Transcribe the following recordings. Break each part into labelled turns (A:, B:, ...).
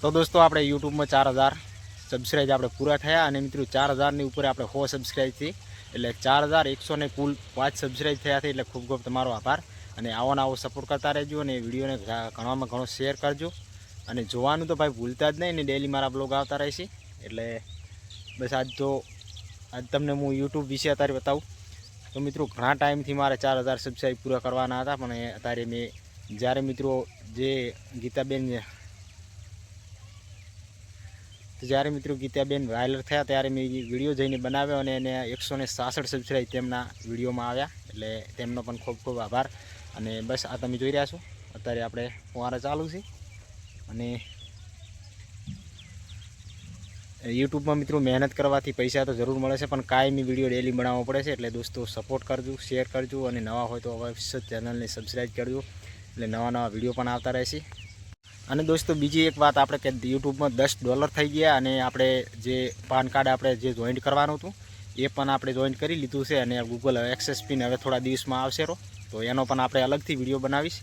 A: તો દોસ્તો, આપણે યુટ્યુબમાં ચાર હજાર સબસ્ક્રાઈબ આપણે પૂરા થયા અને મિત્રો ચાર હજારની ઉપર આપણે સો સબસ્ક્રાઈબથી એટલે ચાર હજાર એકસો ને કુલ પાંચ સબસ્ક્રાઈબ થયા છે, એટલે ખૂબ ખૂબ તમારો આભાર. અને આવો ને આવો સપોર્ટ કરતા રહેજો અને વિડીયોને ઘણામાં ઘણો શેર કરજો. અને જોવાનું તો ભાઈ ભૂલતા જ નહીં ને ડેલી મારા બ્લોગ આવતા રહેશે. એટલે બસ આજ તો આજ તમને હું યુટ્યુબ વિશે અત્યારે બતાવું. તો મિત્રો, ઘણા ટાઈમથી મારે ચાર હજાર સબસ્ક્રાઈબ પૂરા કરવાના હતા, પણ અત્યારે મેં જ્યારે મિત્રો જે ગીતાબેન તો જ્યારે મિત્રો ગીતાબેન વાયરલ થયા ત્યારે મેં વીડિયો જઈને બનાવ્યો અને એને એકસો ને સાસઠ સબસ્ક્રાઈબ તેમના વિડીયોમાં આવ્યા. એટલે તેમનો પણ ખૂબ ખૂબ આભાર. અને બસ આ તમે જોઈ રહ્યા છો. અત્યારે આપણે ફુવારા ચાલુ છે. અને યુટ્યુબમાં મિત્રો મહેનત કરવાથી પૈસા તો જરૂર મળે છે, પણ કાયમી વીડિયો ડેલી બનાવવો પડે છે. એટલે દોસ્તો સપોર્ટ કરજો શેર કરજો અને નવા હોય તો અવશ્ય ચેનલને સબસ્ક્રાઈબ કરજો. એટલે નવા નવા વીડિયો પણ આવતા રહેશે. અને દોસ્તો, બીજી એક વાત આપણે કે યુટ્યુબમાં દસ ડોલર થઈ ગયા અને આપણે જે પાન કાર્ડ આપણે જે જોઈન્ટ કરવાનું હતું, એ પણ આપણે જોઈન્ટ કરી લીધું છે અને ગૂગલ એક્સેસ પિન હવે થોડા દિવસમાં આવશે રો તો એનો પણ આપણે અલગથી વીડિયો બનાવીશ.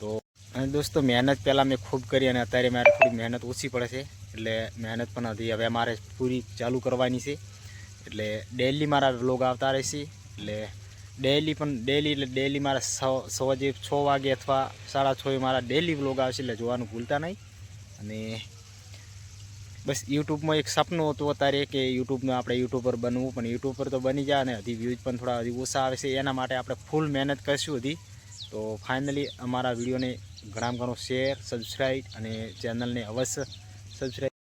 A: તો અને દોસ્તો, મહેનત પહેલાં મેં ખૂબ કરી અને અત્યારે મારે થોડી મહેનત ઓછી પડે છે. એટલે મહેનત પણ હતી હવે મારે પૂરી ચાલુ કરવાની છે. એટલે ડેલી મારા વ્લોગ આવતા રહેશે. એટલે ડેલી પણ ડેલી એટલે ડેલી મારા સો સવાજે છ વાગે અથવા સાડા છ મારા ડેલી વ્લોગ આવશે એટલે જોવાનું ભૂલતા નહીં. અને બસ યુટ્યુબમાં એક સપનું હતું અત્યારે કે યુટ્યુબનું આપણે યુટ્યુબર બનવું, પણ યુટ્યુબ પર તો બની જાય અને હજી વ્યૂઝ પણ થોડા હજી ઓછા આવે છે. એના માટે આપણે ફૂલ મહેનત કરીશું હજી. તો ફાઇનલી અમારા વિડીયોને ઘણામાં ઘણો શેર સબસ્ક્રાઈબ અને ચેનલને અવશ્ય સબસ્ક્રાઈબ